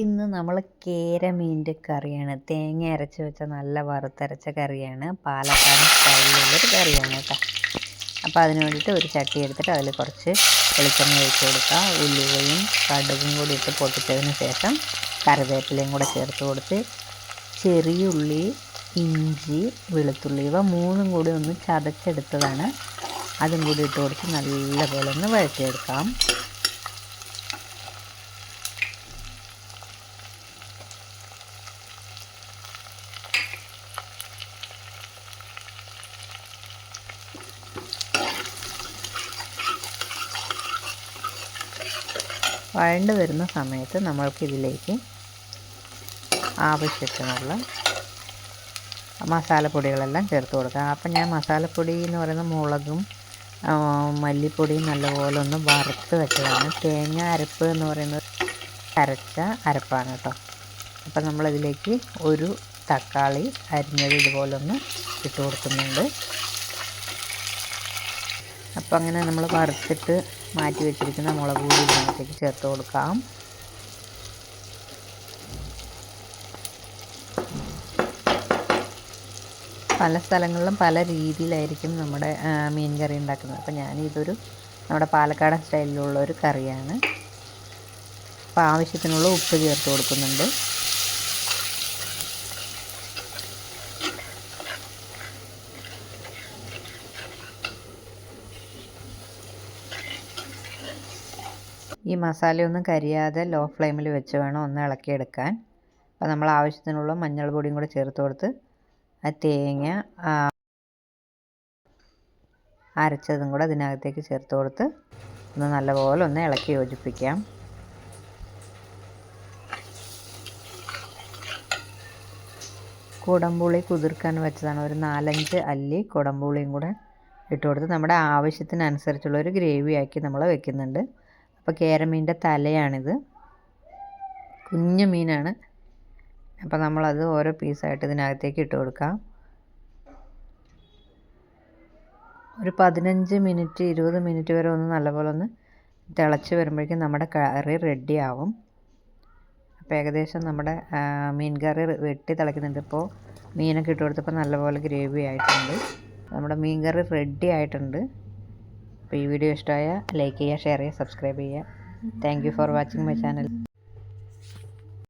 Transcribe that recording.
ഇന്ന് നമ്മൾ കേരമീന്റെ കറിയാണ്. തേങ്ങ അരച്ച് വെച്ച നല്ല വറുത്തരച്ച കറിയാണ്. പാലക്കാട് സ്റ്റൈലിലുള്ളൊരു കറിയാണ് കേട്ടോ. അപ്പോൾ അതിന് വേണ്ടിയിട്ട് ഒരു ചട്ടി എടുത്തിട്ട് അതിൽ കുറച്ച് വെളിച്ചെണ്ണ ഒഴിച്ച് കൊടുക്കുക ഉലുവയും കടുകും കൂടി ഇട്ട് പൊട്ടിച്ചതിന് ശേഷം കറിവേപ്പിലയും കൂടെ ചേർത്ത് കൊടുത്ത് ചെറിയുള്ളി ഇഞ്ചി വെളുത്തുള്ളി ഇവ മൂന്നും കൂടി ഒന്ന് ചതച്ചെടുത്തതാണ്. അതും കൂടി ഇട്ട് കൊടുത്ത് നല്ലപോലെ ഒന്ന് വഴറ്റിയെടുക്കാം. വഴണ്ട് വരുന്ന സമയത്ത് നമ്മൾക്കിതിലേക്ക് ആവശ്യത്തിനുള്ള മസാലപ്പൊടികളെല്ലാം ചേർത്ത് കൊടുക്കാം അപ്പം ഞാൻ മസാലപ്പൊടി എന്ന് പറയുന്ന മുളകും മല്ലിപ്പൊടിയും നല്ലപോലെ ഒന്ന് വറുത്ത് വെച്ചതാണ്. തേങ്ങ അരപ്പ് എന്ന് പറയുന്നത് അരച്ച അരപ്പാണ് കേട്ടോ. അപ്പം നമ്മളിതിലേക്ക് ഒരു തക്കാളി അരിഞ്ഞത് ഇതുപോലൊന്ന് ഇട്ട് കൊടുക്കുന്നുണ്ട്. അപ്പം അങ്ങനെ നമ്മൾ വറുത്തിട്ട് മാറ്റി വെച്ചിരിക്കുന്ന മുളക് പൊടി ഇതിനകത്തേക്ക് ചേർത്ത് കൊടുക്കാം. പല സ്ഥലങ്ങളിലും പല രീതിയിലായിരിക്കും നമ്മുടെ മീൻ കറി ഉണ്ടാക്കുന്നത്. അപ്പോൾ ഞാനിതൊരു നമ്മുടെ പാലക്കാടൻ സ്റ്റൈലിലുള്ള ഒരു കറിയാണ്. അപ്പോൾ ആവശ്യത്തിനുള്ള ഉപ്പ് ചേർത്ത് കൊടുക്കുന്നുണ്ട്. ഈ മസാലയൊന്നും കരിയാതെ ലോ ഫ്ലെയിമിൽ വെച്ച് വേണം ഒന്ന് ഇളക്കിയെടുക്കാൻ. അപ്പോൾ നമ്മൾ ആവശ്യത്തിനുള്ള മഞ്ഞൾ പൊടിയും കൂടെ ചേർത്ത് കൊടുത്ത് ആ തേങ്ങ അരച്ചതും കൂടെ അതിനകത്തേക്ക് ചേർത്ത് കൊടുത്ത് ഒന്ന് നല്ലപോലെ ഒന്ന് ഇളക്കി യോജിപ്പിക്കാം. കുടംപുളി കുതിർക്കാൻ വെച്ചതാണ്. ഒരു നാലഞ്ച് അല്ലി കുടംപുളിയും കൂടെ ഇട്ട് കൊടുത്ത് നമ്മുടെ ആവശ്യത്തിനനുസരിച്ചുള്ള ഒരു ഗ്രേവി ആക്കി നമ്മൾ വെക്കുന്നുണ്ട്. അപ്പോൾ കേരമീന്റെ തലയാണിത്. കുഞ്ഞു മീനാണ്. അപ്പോൾ നമ്മളത് ഓരോ പീസായിട്ട് ഇതിനകത്തേക്ക് ഇട്ട് കൊടുക്കാം. ഒരു പതിനഞ്ച് മിനിറ്റ് ഇരുപത് മിനിറ്റ് വരെ ഒന്ന് നല്ലപോലെ ഒന്ന് തിളച്ച് വരുമ്പോഴേക്കും നമ്മുടെ കറി റെഡി ആവും. അപ്പോൾ ഏകദേശം നമ്മുടെ മീൻ കറി വെട്ടി തിളയ്ക്കുന്നുണ്ട്. ഇപ്പോൾ മീനൊക്കെ ഇട്ട് കൊടുത്തപ്പോൾ നല്ലപോലെ ഗ്രേവി ആയിട്ടുണ്ട്. നമ്മുടെ മീൻ കറി റെഡി ആയിട്ടുണ്ട്. അപ്പോൾ ഈ വീഡിയോ ഇഷ്ടമായ ലൈക്ക് ചെയ്യുക ഷെയർ ചെയ്യുക സബ്സ്ക്രൈബ് ചെയ്യുക. Thank you for watching my channel